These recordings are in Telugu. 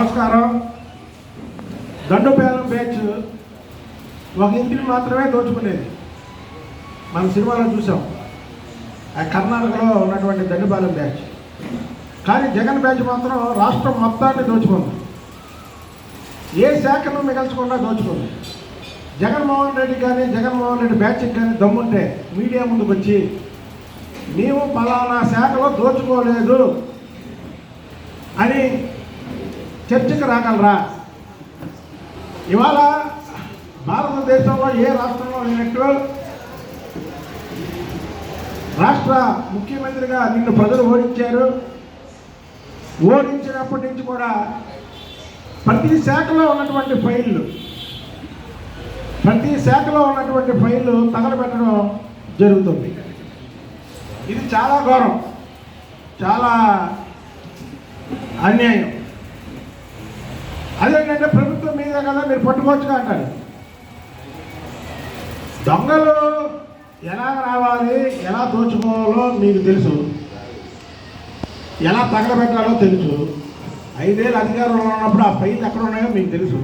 నమస్కారం. దండుపేలం బ్యాచ్ ఒక ఇంటిని మాత్రమే దోచుకునేది. మన సినిమాలో చూసాం. ఆ కర్ణాటకలో ఉన్నటువంటి దండుపాలెం బ్యాచ్. కానీ జగన్ బ్యాచ్ మాత్రం రాష్ట్రం మొత్తాన్ని దోచుకుంది. ఏ శాఖను మిగల్చకుండా దోచుకుంది. జగన్మోహన్ రెడ్డి కానీ జగన్మోహన్ రెడ్డి బ్యాచ్కి కానీ దమ్ముంటే మీడియా ముందుకు వచ్చి నీవు పలానా శాఖలో దోచుకోలేదు అని చర్చకు రాగలరా? ఇవాళ భారతదేశంలో ఏ రాష్ట్రంలో లేనట్టు రాష్ట్ర ముఖ్యమంత్రిగా నిన్ను ప్రజలు ఓడించారు. ఓడించినప్పటి నుంచి కూడా ప్రతి శాఖలో ఉన్నటువంటి ఫైళ్ళు ప్రతి శాఖలో ఉన్నటువంటి ఫైళ్ళు తగలబెట్టడం జరుగుతుంది. ఇది చాలా ఘోరం చాలా అన్యాయం. అదేంటంటే ప్రభుత్వం మీద కదా మీరు పట్టుకోవచ్చుగా అంటారు. దొంగలు ఎలా రావాలి ఎలా దోచుకోవాలో మీకు తెలుసు. ఎలా తగలబెట్టాలో తెలుసు. ఐదేళ్ళు అధికారంలో ఉన్నప్పుడు ఆ ఫైల్ ఎక్కడ ఉన్నాయో మీకు తెలుసు.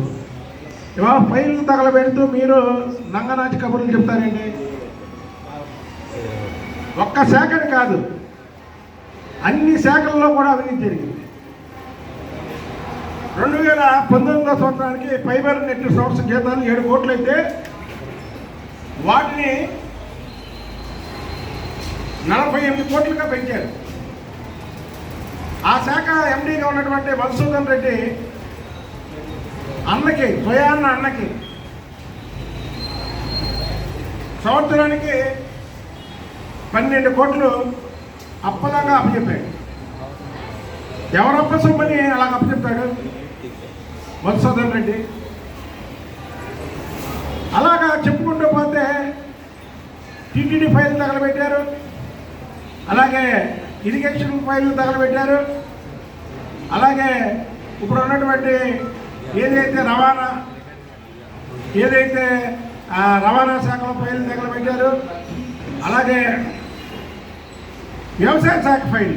ఇవాళ ఫైల్ తగలబెడుతూ మీరు నంగనాటి కబుర్లు చెప్తారండి ఒక్క శాఖని కాదు. అన్ని శాఖల్లో కూడా అవినీతి జరిగింది. రెండు వేల పంతొమ్మిదో సంవత్సరానికి ఫైబర్ నెట్ సంస్థ జీతాలు ఏడు కోట్లు అయితే వాటిని నలభై ఎనిమిది కోట్లుగా పెంచారు. ఆ శాఖ ఎండీగా ఉన్నటువంటి మధుసూదన్ రెడ్డి అన్నకి స్వయాన్న అన్నకి సంవత్సరానికి పన్నెండు కోట్లు అప్పలాగా అప్పచెప్పాడు. ఎవరప్ప సొమ్మని అలాగ అప్పచెప్పాడు? మధుసూదన్ రెడ్డి. అలాగా చెప్పుకుంటూ పోతే టీటీడీ ఫైల్ తగలబెట్టారు. అలాగే ఇరిగేషన్ ఫైల్ తగలబెట్టారు. అలాగే ఇప్పుడు ఉన్నటువంటి ఏదైతే రవాణా ఏదైతే రవాణా శాఖలో ఫైల్ తగలబెట్టారు అలాగే వ్యవసాయ శాఖ ఫైల్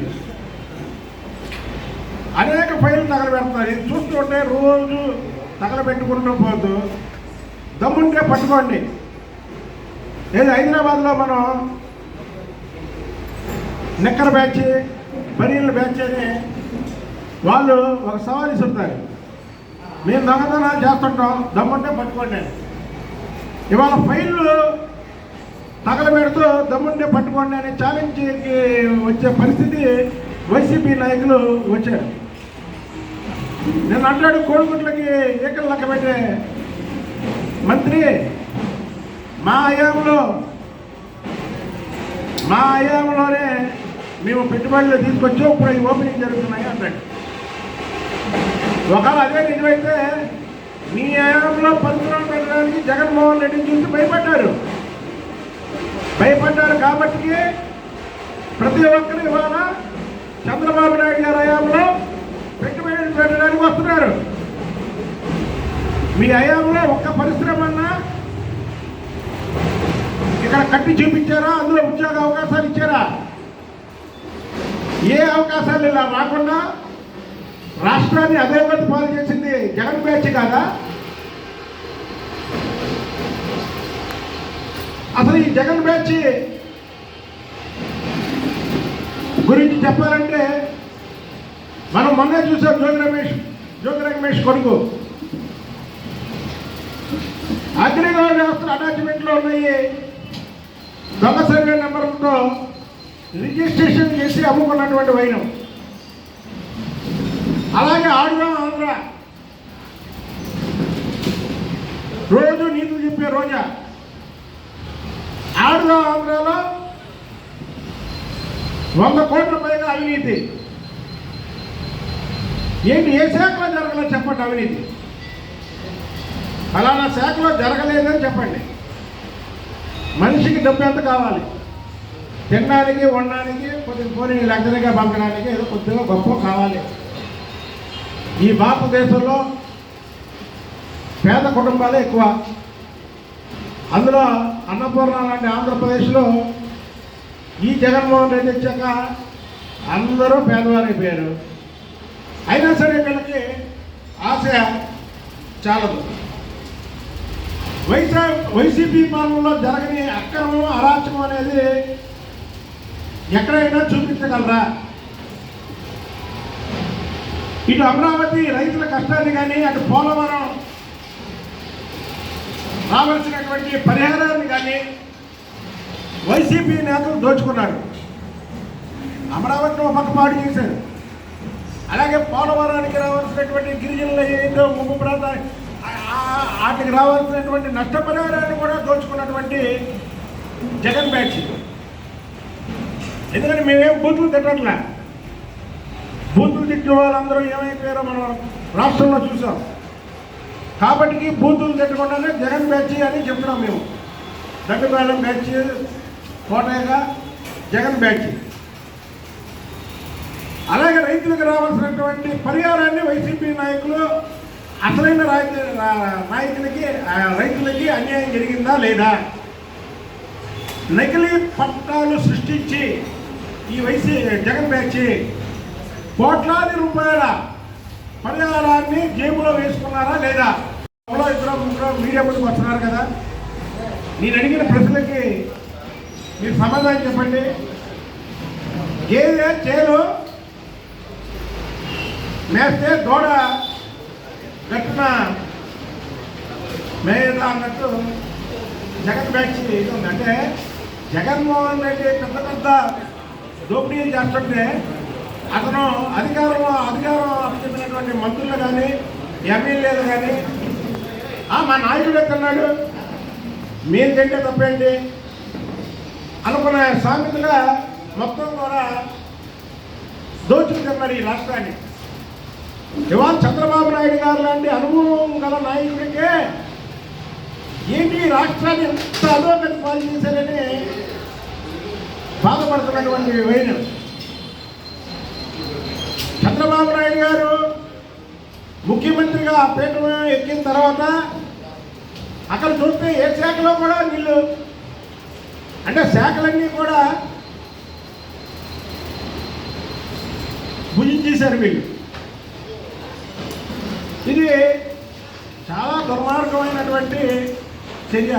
అనేక ఫైళ్ళు తగలబెడతారు ఇది చూస్తుంటే రోజు తగలబెట్టుకుంటూ పోతూ దమ్ముంటే పట్టుకోండి. ఏది హైదరాబాద్లో మనం నిక్కర బ్యాచ్ బనీళ్ళ బ్యాచ్ అని వాళ్ళు ఒక సవాల్ ఇస్తుంటారు. మేము దొంగతనాలు చేస్తుంటాం దమ్ముంటే పట్టుకోండి ఇవాళ ఫైళ్ళు తగలబెడుతూ దమ్ముంటే పట్టుకోండి అని ఛాలెంజ్కి వచ్చే పరిస్థితి వైసీపీ నాయకులు వచ్చారు. నేను అంటాడు కోడిగుడ్లకి ఏకలు లెక్క పెట్టే మంత్రి మా హయాంలో మా హయాంలోనే మేము పెట్టుబడులు తీసుకొచ్చి ఇప్పుడు ఈ ఓపెనింగ్ జరుగుతున్నాయి అంటాడు. ఒకవేళ అదే నిజమైతే మీ హయాంలో పరిశ్రమ పెట్టడానికి జగన్మోహన్ రెడ్డిని చూసి భయపడ్డారు. భయపడ్డారు కాబట్టి ప్రతి ఒక్కరు ఇవాళ చంద్రబాబు నాయుడు గారి హయాంలో పెట్టుబడులు పెట్టడానికి వస్తున్నారు. మీ హయాంలో ఒక్క పరిశ్రమ ఇక్కడ కట్టి చూపించారా? అందులో ఉద్యోగ అవకాశాలు ఇచ్చారా? ఏ అవకాశాలు ఇలా రాకుండా రాష్ట్రాన్ని అధోగతి పాలు చేసింది జగన్ బ్యాచ్ కాదా? అసలు ఈ జగన్ బ్యాచ్ గురించి చెప్పాలంటే మనం మొన్నే చూసాం జోగి రమేష్ జోగి రమేష్ కొడుకు. అగ్రిగోల్డ్ వ్యవస్థ అటాచ్మెంట్లో ఉన్నాయి. దొంగ సర్వే నెంబర్లతో రిజిస్ట్రేషన్ చేసి అమ్ముకున్నటువంటి వైనం. అలాగే ఆంధ్ర ఆంధ్ర. రోజు నీతులు చెప్పే రోజా. ఆంధ్ర ఆంధ్రలో వంద కోట్ల పైగా అవినీతి. ఏంటి ఏ శాఖలో జరగలేదు చెప్పండి అవినీతి? ఫలానా శాఖలో జరగలేదని చెప్పండి. మనిషికి డబ్బు ఎంత కావాలి? తినడానికి ఉండడానికి కొద్దిగా పోనీ లగ్జరీగా పంపడానికి ఏదో కొద్దిగా గొప్ప కావాలి. ఈ భారతదేశంలో పేద కుటుంబాలే ఎక్కువ. అందులో అన్నపూర్ణ లాంటి ఆంధ్రప్రదేశ్లో ఈ జగన్మోహన్ రెడ్డి వచ్చాక అందరూ పేదవారైపోయారు. అయినా సరే వీళ్ళకి ఆశ చాలదు. వైసా వైసీపీ పాలనలో జరగని అక్రమం అరాచకం అనేది ఎక్కడైనా చూపించగలరా? ఇటు అమరావతి రైతుల కష్టాన్ని కానీ అటు పోలవరం రావాల్సినటువంటి పరిహారాన్ని కానీ వైసీపీ నేతలు దోచుకున్నాడు అమరావతిని ఒక పక్క పాడు చేశారు. అలాగే పోలవరానికి రావాల్సినటువంటి గిరిజనుల ఏదో ముప్పు ప్రాంతాలు వాటికి రావాల్సినటువంటి నష్టపరిహారాన్ని కూడా దోచుకున్నటువంటి జగన్ బ్యాచ్. ఎందుకంటే మేమేం బూతులు తిట్టట్లే. బూతులు తిట్టిన వాళ్ళందరూ ఏమైపోయారో మనం రాష్ట్రంలో చూసాం. కాబట్టి బూతులు తిట్టకుండానే జగన్ బ్యాచ్ అని చెప్తున్నాం మేము. దగ్గరపాలెం బ్యాచ్ కోటయ్యగా జగన్ బ్యాచ్. అలాగే రైతులకు రావాల్సినటువంటి పరిహారాన్ని వైసీపీ నాయకులు అసలైన నాయకులకి రైతులకి అన్యాయం జరిగిందా లేదా? నకిలీ పట్టాలు సృష్టించి ఈ వైసీ జగన్ బ్యాచ్ కోట్లాది రూపాయల పరిహారాన్ని జేబులో వేసుకున్నారా లేదా? ఎవరో ఇద్దరు ముగ్గురు మీడియా ముందుకు వస్తున్నారు కదా. నేను అడిగిన ప్రశ్నలకి మీరు సమాధానం చెప్పండి. గేదె చేలు మేస్తే దూడ గట్టున మేయదా అన్నట్టు జగన్ బ్యాచ్ ఉంది అంటే జగన్మోహన్ రెడ్డి పెద్ద పెద్ద దోపిడీలు చేస్తుంటే అతను అధికారం అధికారం అప్పచెప్పినటువంటి మంత్రులు కానీ ఎమ్మెల్యేలు కానీ "ఆ, మా నాయకుడు ఎక్కడున్నాడు మేము తింటే తప్పేంటి? అనుకునే సామెతగా మొత్తం కూడా దోచుకున్నారు ఈ రాష్ట్రాన్ని. ఇవాళ చంద్రబాబు నాయుడు గారు లాంటి అనుభవం గల నాయకుడికే ఏంటి రాష్ట్రాన్ని ఎంత అధోగతి పాలు చేశారని బాధపడుతున్నటువంటి వైన చంద్రబాబు నాయుడు గారు ముఖ్యమంత్రిగా ఆ పీఠం ఎక్కిన తర్వాత అక్కడ చూస్తే ఏ శాఖలో కూడా వీళ్ళు అంటే శాఖలన్నీ కూడా భుజించేశారు వీళ్ళు. ఇది చాలా దుర్మార్గమైనటువంటి చర్య.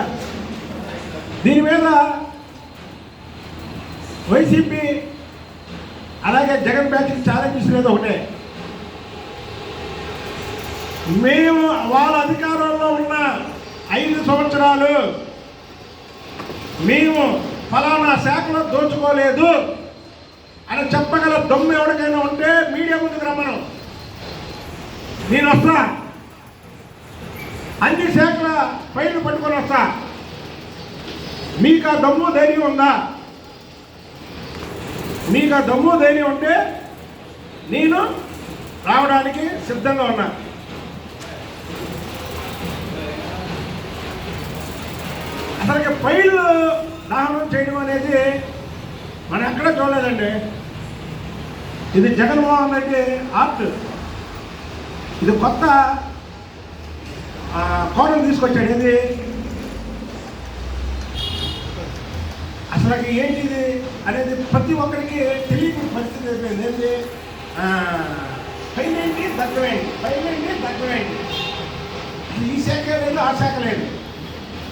దీని మీద వైసీపీ అలాగే జగన్ బ్యాచ్ ఛాలెంజ్ ఇస్తున్నది ఒకటే. మేము వాళ్ళ అధికారంలో ఉన్న ఐదు సంవత్సరాలు మేము ఫలానా శాఖలో దోచుకోలేదు అని చెప్పగల దొమ్మ ఎవరికైనా ఉంటే మీడియా ముందుకు రమ్మను. నేను వస్తా. అన్ని శాఖల ఫైళ్ళు పట్టుకొని వస్తా. మీకు ఆ దమ్ము ధైర్యం ఉందా? మీకు ఆ దమ్ము ధైర్యం ఉంటే నేను రావడానికి సిద్ధంగా ఉన్నా. అసలు ఫైళ్ళు దహనం చేయడం అనేది మనం ఎక్కడ చూడలేదండి. ఇది జగన్మోహన్ రెడ్డి ఆర్ట్. ఇది కొత్త ఆ, కోణం తీసుకొచ్చాడు ఇది అసలు ఏంటి ఇది అనేది ప్రతి ఒక్కరికి తెలియని పరిస్థితి అయిపోయింది. ఏంటి ఆ, పైన ఏంటి? దగ్గరేంటి పైన ఏంటి? దగ్గరేంటి ఈ శాఖ లేదు ఆ శాఖ లేదు.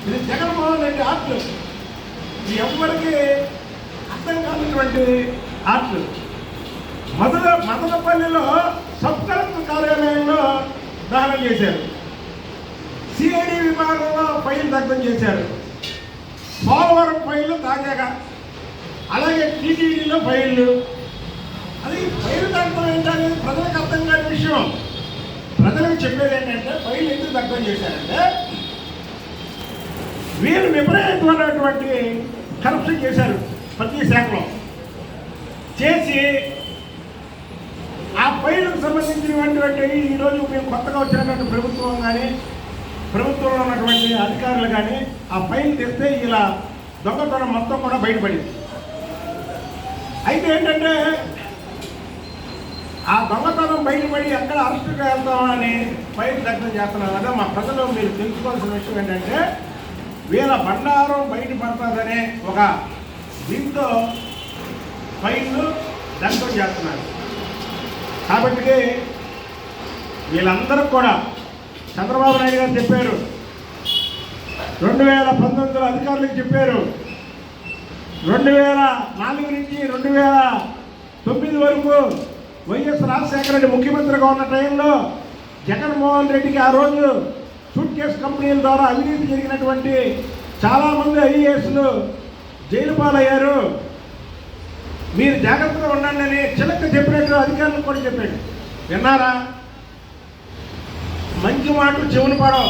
ఇది జగన్మోహన్ రెడ్డి ఆర్ట్లు ఇది ఎవరికి అర్థం కానటువంటి ఆర్ట్లు మొదల మదనపల్లిలో సబ్ కలెక్టర్ కార్యాలయంలో దహనం చేశారు. సిఐడి విభాగంలో ఫైల్ దగ్ధం చేశారు. పోలవరం ఫైళ్ళు తాజాగా అలాగే టీటీడీలో ఫైళ్ళు. అది ఫైల్ దగ్ధం ఏంటనేది ప్రజలకు అర్థం కాని విషయం. ప్రజలకు చెప్పేది ఏంటంటే ఫైల్ ఎందుకు దగ్ధం చేశారంటే వీళ్ళు విపరీతమైనటువంటి కరప్షన్ చేశారు ప్రతి శాఖలో. చేసి ఆ సంబంధించినటువంటి ఈరోజు మేము కొత్తగా వచ్చినటువంటి ప్రభుత్వం కానీ ప్రభుత్వంలో ఉన్నటువంటి అధికారులు కానీ ఆ ఫైల్ తెస్తే ఇలా దొంగతనం మొత్తం కూడా బయటపడింది. అయితే ఏంటంటే ఆ దొంగతనం బయటపడి ఎక్కడ అరెస్టుకు వెళ్తామని ఫైల్ దగ్ధం చేస్తున్నారు. కదా మా ప్రజలు మీరు తెలుసుకోవాల్సిన విషయం ఏంటంటే వీళ్ళ బండారం బయటపడుతుందనే ఒక దీంతో ఫైల్ దగ్ధం చేస్తున్నారు. కాబట్టి వీళ్ళందరూ కూడా చంద్రబాబు నాయుడు గారు చెప్పారు. రెండు వేల పంతొమ్మిదిలో అధికారులకు చెప్పారు. రెండు వేల నాలుగు నుంచి రెండు వేల తొమ్మిది వరకు వైఎస్ రాజశేఖర రెడ్డి ముఖ్యమంత్రిగా ఉన్న టైంలో జగన్మోహన్ రెడ్డికి ఆ రోజు సూట్ కేసు కంపెనీల ద్వారా అవినీతి జరిగినటువంటి చాలామంది ఐఏఎస్లు జైలు పాలయ్యారు మీరు జాగ్రత్తగా ఉండండి అని చిలక చెప్పినట్టు అధికారులకు కూడా చెప్పాడు విన్నారా? మంచి మాటలు చెవులు పడవు.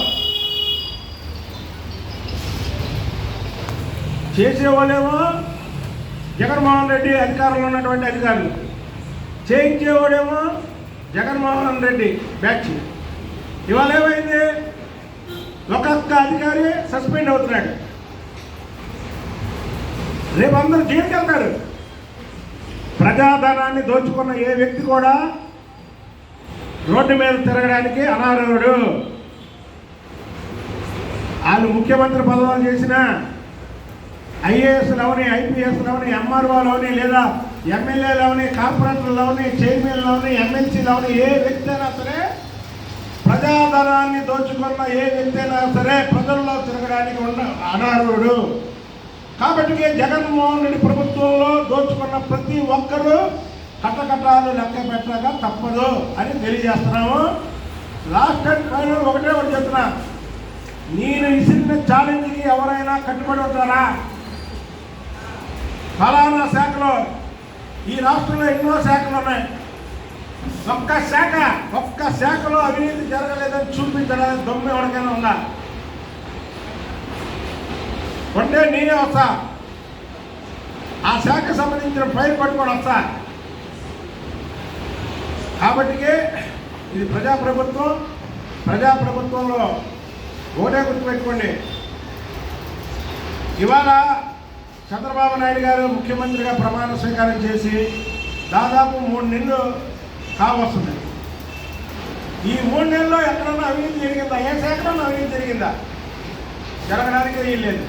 చేసేవాళ్ళేమో జగన్మోహన్ రెడ్డి అధికారంలో ఉన్నటువంటి అధికారులు. చేయించేవాడేమో జగన్మోహన్ రెడ్డి బ్యాచ్. ఇవాళ ఏమైంది? ఒక్కొక్క అధికారి సస్పెండ్ అవుతున్నాడు. రేపు అందరూ జైలుకి వెళ్తారు ప్రజాధనాన్ని దోచుకున్న ఏ వ్యక్తి కూడా రోడ్డు మీద తిరగడానికి అనర్హుడు వాళ్ళు ముఖ్యమంత్రి పదవులు చేసిన ఐఏఎస్లోని ఐపీఎస్లోని ఐపీఎస్లు లేదా ఎమ్మెల్యేలోని అవని కార్పొరేటర్లు అవని ఏ వ్యక్తి అయినా సరే ప్రజాధనాన్ని దోచుకున్న ఏ వ్యక్తి అయినా సరే ప్రజల్లో తిరగడానికి ఉన్న అనర్హుడు కాబట్టి జగన్మోహన్ రెడ్డి ప్రభుత్వంలో దోచుకున్న ప్రతి ఒక్కరూ కట్టకట్టాలు లెక్క పెట్టక తప్పదు అని తెలియజేస్తున్నాము. లాస్ట్ అండ్ ఫైనల్ ఒకటే ఒకటి చెప్తున్నా. నేను ఇసిన ఛాలెంజ్కి ఎవరైనా కట్టుబడి ఉంటారా? ఫలానా శాఖలో ఈ రాష్ట్రంలో ఎన్నో శాఖలు ఉన్నాయి. ఒక్క శాఖ ఒక్క శాఖలో అవినీతి జరగలేదని చూపించడానికి దొమ్మి ఎవరికైనా ఉందా? ఉంటే నేనే వస్తా. ఆ శాఖకు సంబంధించిన ఫైల్ పట్టుకొని వస్తా. కాబట్టికే ఇది ప్రజాప్రభుత్వం. ప్రజాప్రభుత్వంలో ఒకటే గుర్తుపెట్టుకోండి ఇవాళ చంద్రబాబు నాయుడు గారు ముఖ్యమంత్రిగా ప్రమాణ స్వీకారం చేసి దాదాపు మూడు నెలలు కావస్తుంది ఈ మూడు నెలల్లో ఎక్కడన్నా అవినీతి జరిగిందా? ఏ శాఖలో అవినీతి జరిగిందా? జరగడానికి వీల్లేదు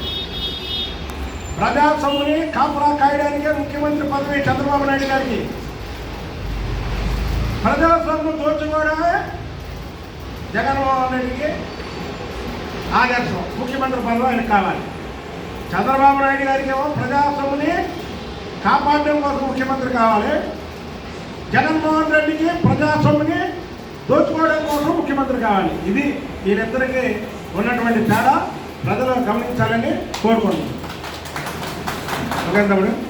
ప్రజా సొమ్ముని కాపురా కాయడానికే ముఖ్యమంత్రి పదవి చంద్రబాబు నాయుడు గారికి. ప్రజా సొమ్ము దోచుకోవడమే జగన్మోహన్ రెడ్డికి ఆదర్శం. ముఖ్యమంత్రి పదవి ఆయన కావాలి. చంద్రబాబు నాయుడు గారికి ఏమో ప్రజా కాపాడడం కోసం ముఖ్యమంత్రి కావాలి. జగన్మోహన్ రెడ్డికి ప్రజా దోచుకోవడం కోసం ముఖ్యమంత్రి కావాలి. ఇది వీరిద్దరికి ఉన్నటువంటి తేడా. ప్రజలు గమనించాలని కోరుకుంటున్నాను. 干什么呢？